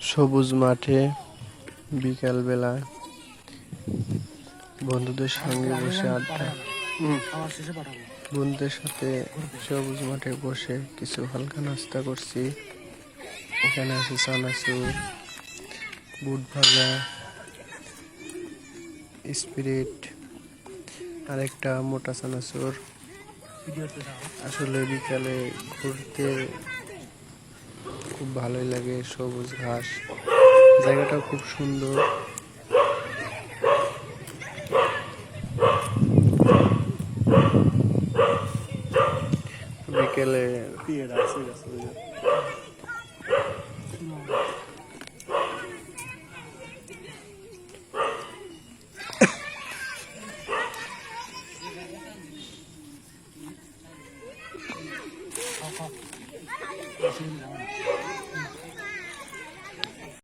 সবুজ মাঠে বিকালবেলা বন্ধুদের সঙ্গে বসে আড্ডা। বন্ধুদের সাথে সবুজ মাঠে বসে কিছু হালকা নাস্তা করছি। এখানে আছে চানাচুর বুট ভাজা স্পিরিট আরেকটা মোটা চানাচুর। আসলে বিকালে ঘুরতে খুব ভালোই লাগে সবুজ ঘাস জায়গাটাও খুব সুন্দর বিকেলে